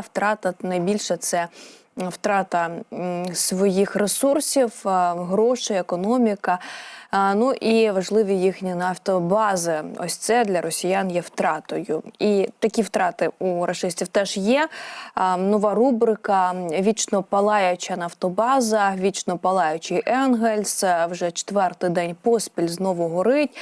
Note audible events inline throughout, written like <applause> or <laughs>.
Втрата найбільше це втрата своїх ресурсів, грошей, економіка. Ну і важливі їхні нафтобази. Ось це для росіян є втратою. І такі втрати у рашистів теж є. Нова рубрика Вічно палаюча нафтобаза, вічно палаючий Енгельс. Вже четвертий день поспіль знову горить.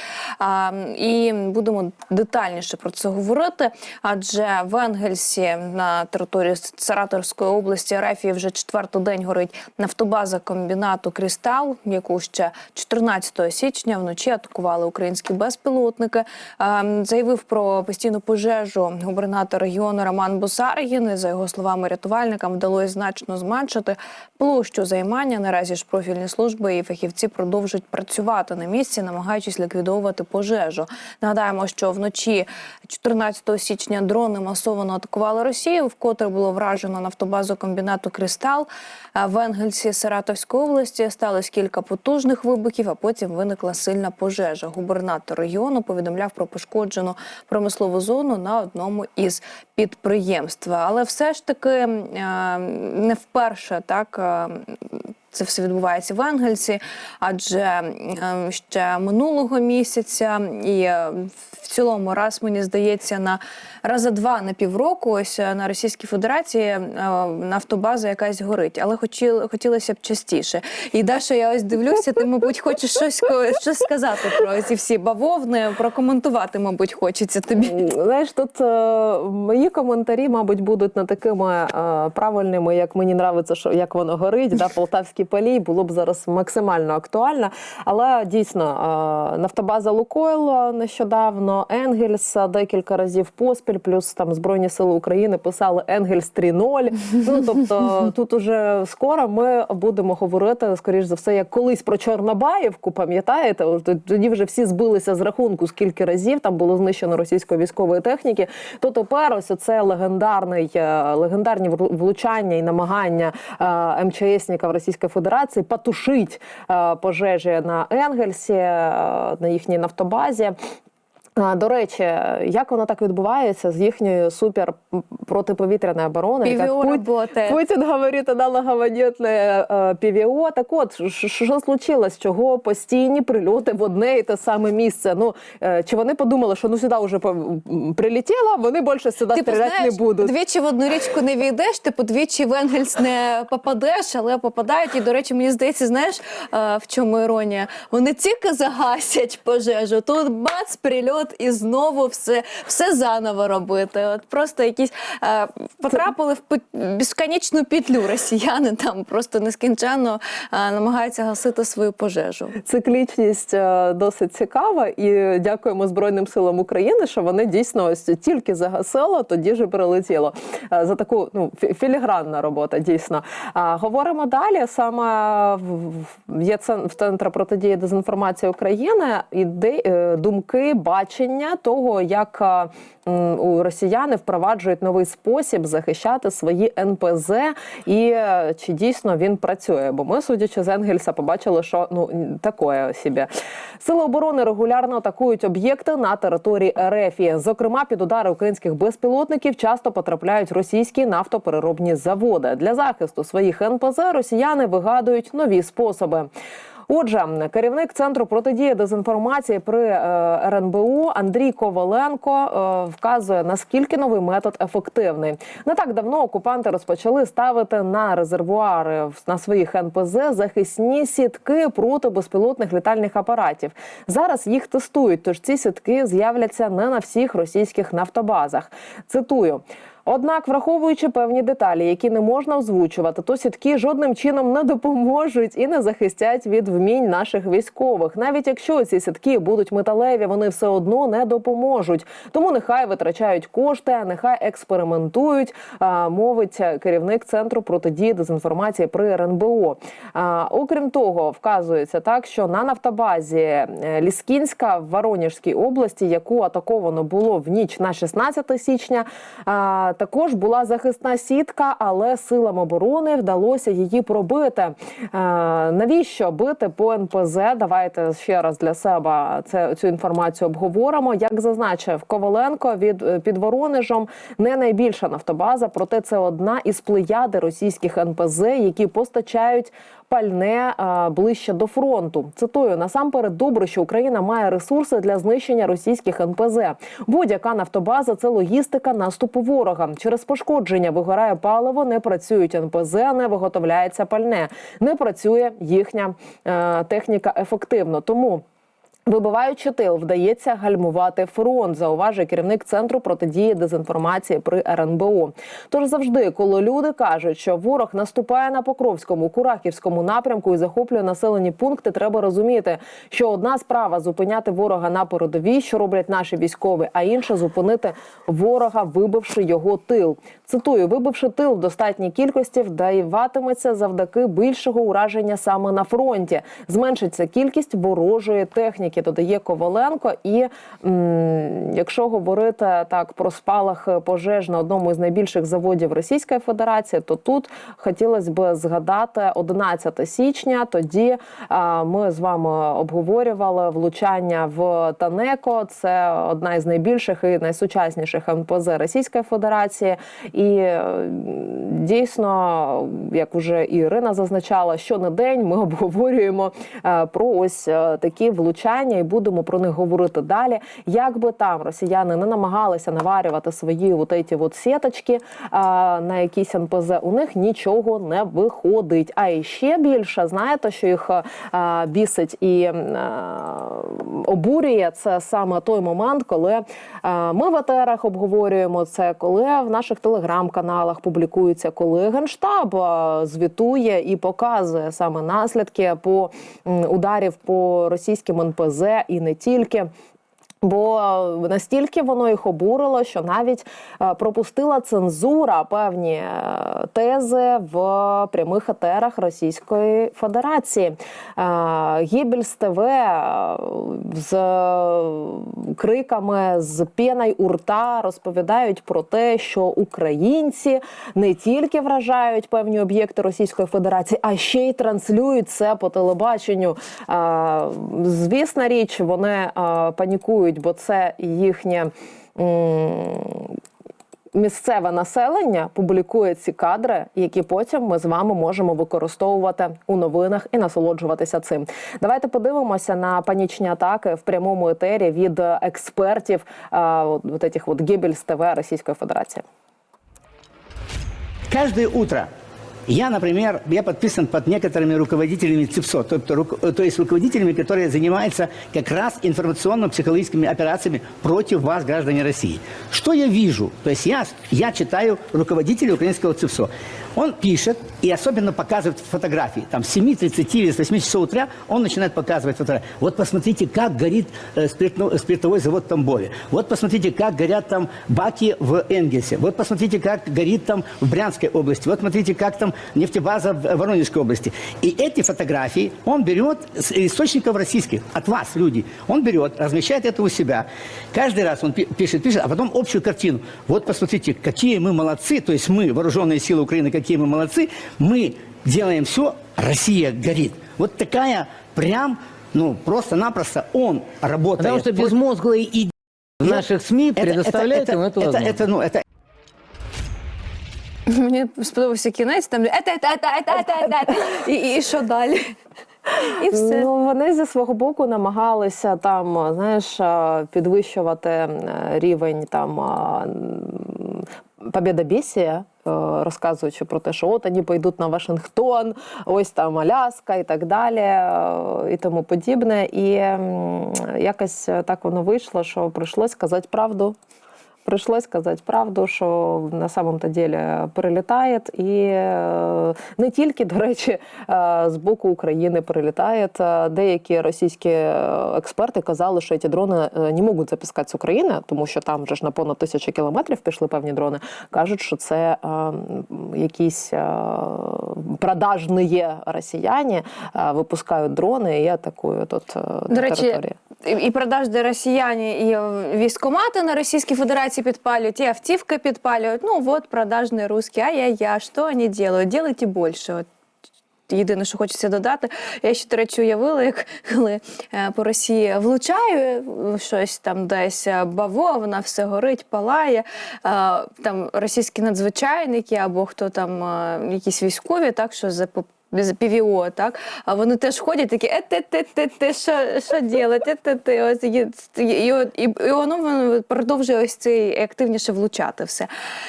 І будемо детальніше про це говорити. Адже в Енгельсі на території Саратовської області Рефії вже четвертий день горить нафтобаза комбінату Крістал, яку ще 14 січня вночі атакували українські безпілотники. Заявив про постійну пожежу губернатор регіону Роман Босаргін. За його словами, рятувальникам вдалося значно зменшити площу займання. Наразі ж профільні служби і фахівці продовжують працювати на місці, намагаючись ліквідовувати пожежу. Нагадаємо, що вночі 14 січня дрони масово атакували Росію, вкотре було вражено нафтобазу комбінату Кристал в Енгельсі Саратовської області. Сталося кілька потужних вибухів, а потім виникла сильна пожежа. Губернатор регіону повідомляв про пошкоджену промислову зону на одному із підприємств. Але все ж таки е, не вперше так. Це все відбувається в Енгельсі, адже е, ще минулого місяця і е, в цілому раз мені здається на рази два на півроку. Ось е, на Російській Федерації е, нафтобаза якась горить, але хотіли, хотілося б частіше. І Даша, я ось дивлюся, ти, мабуть, хочеш щось щось сказати про ці всі бавовни, прокоментувати, мабуть, хочеться тобі. Знаєш, тут мої коментарі, мабуть, будуть не такими правильними, як мені нравиться, що як воно горить. Да, Полтавський палій було б зараз максимально актуально. Але дійсно, е, нафтобаза Лукойл нещодавно, Енгельс декілька разів поспіль, плюс там Збройні Сили України писали Енгельс 3.0. Ну <laughs> тобто, тут уже скоро ми будемо говорити, скоріш за все, як колись про Чорнобаївку, пам'ятаєте? Тоді вже всі збилися з рахунку, скільки разів там було знищено російської військової техніки. То тепер ось це легендарний е, легендарні влучання і намагання е, МЧСників Російської Федерації потушить е, пожежі на Енгельсі, е, на їхній нафтобазі. До речі, як воно так відбувається з їхньою супер протиповітряною обороною? ПВО Пут- работает. Путін говорить аналоговонітне е, ПВО. Так от, що случилось? Чого постійні прильоти в одне і те саме місце? Ну, е, чи вони подумали, що ну сюди вже прилетіло, вони більше сюди Типу, стріляти знаєш, не будуть. двічі в одну річку не війдеш, типу двічі в Енгельс не попадеш, але попадають. І, до речі, мені здається, знаєш, е, в чому іронія? Вони тільки загасять пожежу, тут бац, прильот, і знову все, все заново робити. От просто якісь е, потрапили в безконечну петлю росіяни там просто нескінченно е, намагаються гасити свою пожежу. Циклічність е, досить цікава, і дякуємо Збройним силам України, що вони дійсно ось тільки загасило, тоді ж прилетіло. Е, За таку ну фі- філігранна робота, дійсно. А говоримо далі. Саме в- є це в протидії дезінформації України іде е, думки, бачення того, як е, росіяни впроваджують новий спосіб захищати свої НПЗ, і е, чи дійсно він працює? Бо ми, судячи з Енгельса, побачили, що ну такое собі. Сили оборони регулярно атакують об'єкти на території РФ. І, Зокрема, під удари українських безпілотників часто потрапляють російські нафтопереробні заводи. Для захисту своїх НПЗ росіяни вигадують нові способи. Отже, керівник центру протидії дезінформації при е, РНБУ Андрій Коваленко е, вказує наскільки новий метод ефективний. Не так давно окупанти розпочали ставити на резервуари на своїх НПЗ захисні сітки проти безпілотних літальних апаратів. Зараз їх тестують, тож ці сітки з'являться не на всіх російських нафтобазах. Цитую. Однак, враховуючи певні деталі, які не можна озвучувати, то сітки жодним чином не допоможуть і не захистять від вмінь наших військових. Навіть якщо ці сітки будуть металеві, вони все одно не допоможуть. Тому нехай витрачають кошти, нехай експериментують. Мовить керівник центру протидії дезінформації при РНБО. Окрім того, вказується так, що на нафтобазі е, Ліскінська в Воронежській області, яку атаковано було в ніч на 16 січня. А, також була захисна сітка, але силам оборони вдалося її пробити. Е, навіщо бити по НПЗ? Давайте ще раз для себе це цю інформацію обговоримо. Як зазначив Коваленко, від е, під Воронежем не найбільша нафтобаза, проте це одна із плеяди російських НПЗ, які постачають пальне е, ближче до фронту. Цитую насамперед добре, що Україна має ресурси для знищення російських НПЗ. Будь-яка нафтобаза це логістика наступу ворога. Через пошкодження вигорає паливо, не працюють НПЗ, не виготовляється пальне, не працює їхня е, техніка ефективно. Тому. Вибиваючи тил, вдається гальмувати фронт, зауважує керівник центру протидії дезінформації при РНБО. Тож завжди, коли люди кажуть, що ворог наступає на Покровському, Курахівському напрямку і захоплює населені пункти, треба розуміти, що одна справа зупиняти ворога на передовій, що роблять наші військові, а інша зупинити ворога, вибивши його тил. Цитую, вибивши тил в достатній кількості, вдаватиметься завдяки більшого ураження саме на фронті. Зменшиться кількість ворожої техніки, додає Коваленко. І м, якщо говорити так про спалах пожеж на одному із найбільших заводів Російської Федерації, то тут хотілося б згадати 11 січня. Тоді а, ми з вами обговорювали влучання в Танеко. Це одна із найбільших і найсучасніших МПЗ Російської Федерації. І е, дійсно, як вже Ірина зазначала, що на день ми <laughs> обговорюємо е, про ось е, такі влучання і будемо про них говорити далі. Як би там росіяни не намагалися наварювати свої от ці от сіточки е, на якісь НПЗ, у них нічого не виходить. А і ще більше, знаєте, що їх е, бісить і е, обурює це саме той момент, коли е, ми в етерах обговорюємо це, коли в наших телеграм-каналах публікується, коли генштаб е, звітує і показує саме наслідки по ударів по російським НПЗ і не тільки. Бо настільки воно їх обурило, що навіть е, пропустила цензура певні е, тези в прямих етерах Російської Федерації. Е, Гібельс ТВ з криками з п'єнай у рта розповідають про те, що українці не тільки вражають певні об'єкти Російської Федерації, а ще й транслюють це по телебаченню. Звісна річ, вони е, панікують, бо це їхнє. Місцеве населення публікує ці кадри, які потім ми з вами можемо використовувати у новинах і насолоджуватися цим. Давайте подивимося на панічні атаки в прямому етері від експертів а, от, от этих от Геббельс ТВ Російської Федерації. Каждое утро я, например, я подписан под некоторыми руководителями ЦИПСО, то, то то есть руководителями, которые занимаются как раз информационно-психологическими операциями против вас, граждане России. Что я вижу? То есть я, я читаю руководителя украинского ЦИПСО. Он пишет и особенно показывает фотографии. Там с 7.30 или с 8 часов утра он начинает показывать фотографии. Вот посмотрите, как горит э, спиртно- спиртовой завод в Тамбове. Вот посмотрите, как горят там баки в Энгельсе. Вот посмотрите, как горит там в Брянской области. Вот смотрите, как там нефтебаза в Воронежской области. И эти фотографии он берет с источников российских, от вас, люди. Он берет, размещает это у себя. Каждый раз он пи- пишет, пишет, а потом общую картину. Вот посмотрите, какие мы молодцы, то есть мы, вооруженные силы Украины, какие мы молодцы. Мы делаем все, Россия горит. Вот такая прям, ну, просто-напросто он работает. Потому что безмозглые идеи в наших СМИ предоставляют это, им это, эту это, это, ну, это <laughs> Мені сподобався кінець, там. І, і, і що далі? І все. Ну вони зі свого боку намагалися там, знаєш, підвищувати е, рівень там. е, розказуючи про те, що от вони пойдуть на Вашингтон, ось там Аляска і так далі, е, і тому подібне. І якось так воно вийшло, що прийшлось сказати правду. Прийшлось сказати правду, що на самом то ділі прилітає, і е, не тільки, до речі, е, з боку України прилітає. Деякі російські е, експерти казали, що ці дрони е, не можуть запускати з України, тому що там вже ж на понад тисячу кілометрів пішли певні дрони. Кажуть, що це якісь продажні росіяни випускають дрони і атакують тут е, І, і продажні росіяни, і військомати на Російській Федерації підпалюють, і автівки підпалюють. Ну от продажні русські, ай-яй-яй, що вони делают? Делайте більше. От Єдине, що хочеться додати, я ще до речі уявила, як коли е, по Росії влучає е, щось там десь е, бавовна, все горить, палає. Там російські надзвичайники або хто там якісь військові, так що за по- з ПВО, так а вони теж ходять такі е те те те те що що ділять, е те те ось і, і, і, і воно продовжує ось цей активніше влучати все.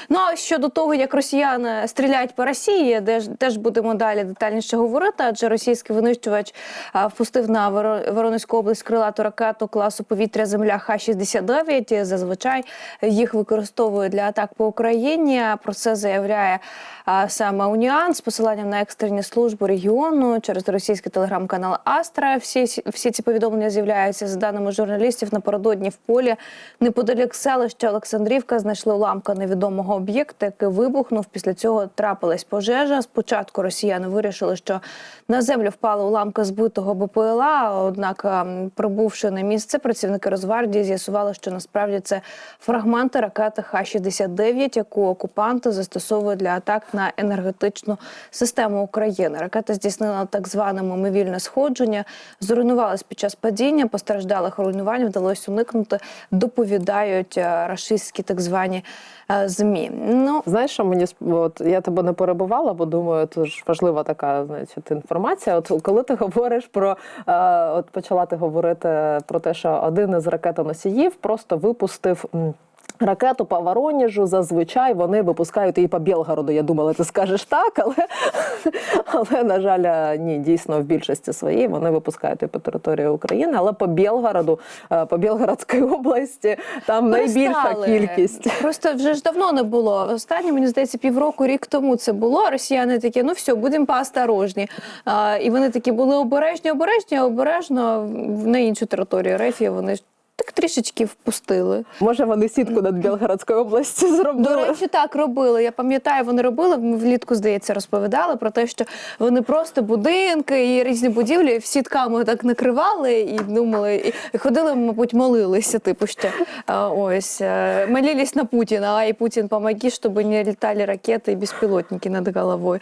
Ну а щодо того, як росіяни стріляють по Росії, де теж будемо далі детальніше говорити, адже російський винищувач а, впустив на Воро- Воронезьку область крилату ракету класу повітря Земля Х-69. Зазвичай їх використовують для атак по Україні. Про це заявляє а, саме Уніан з посиланням на екстрені служби регіону через російський телеграм-канал Астра. Всі всі ці повідомлення з'являються за даними журналістів напередодні в полі неподалік селища Олександрівка знайшли уламка невідомого об'єкта, який вибухнув. Після цього трапилась пожежа. Спочатку росіяни вирішили, що на землю впала уламка збитого БПЛА. Однак, ем, прибувши на місце, працівники Росгвардії з'ясували, що насправді це фрагменти ракети Х-69, яку окупанти застосовують для атак на енергетичну систему України. Ракета здійснила так зване мимовільне сходження, зруйнувалась під час падіння. Постраждалих руйнувань вдалося уникнути. Доповідають е, рашистські так звані е, змі. Ну Знаєш, що мені от я тебе не перебувала, бо думаю, це ж важлива така значить, інформація. От коли ти говориш про е, от почала ти говорити про те, що один із ракетоносіїв просто випустив. Ракету по Вороніжу зазвичай вони випускають її по Білгороду. Я думала, ти скажеш так, але, <laughs> але на жаль, е, ні, дійсно в більшості своїй вони випускають і по території України, але по Білгороду, е, по Білгородській області там найбільша перестали. кількість. Просто вже ж давно не було. Останнє, мені здається, півроку, рік тому це було. Росіяни такі, ну все, будемо поосторожні. А, і вони такі були обережні, обережні, обережно в- на іншу територію РФ вони трішечки впустили. Може, вони сітку над Білгородською областю зробили. До речі, так робили. Я пам'ятаю, вони робили. Ми влітку, здається, розповідали про те, що вони просто будинки і різні будівлі сітками так накривали і думали, і ходили, мабуть, молилися. Типу а, ось е, молились на Путіна, ай Путін, помоги, щоб не літали ракети і безпілотники над головою.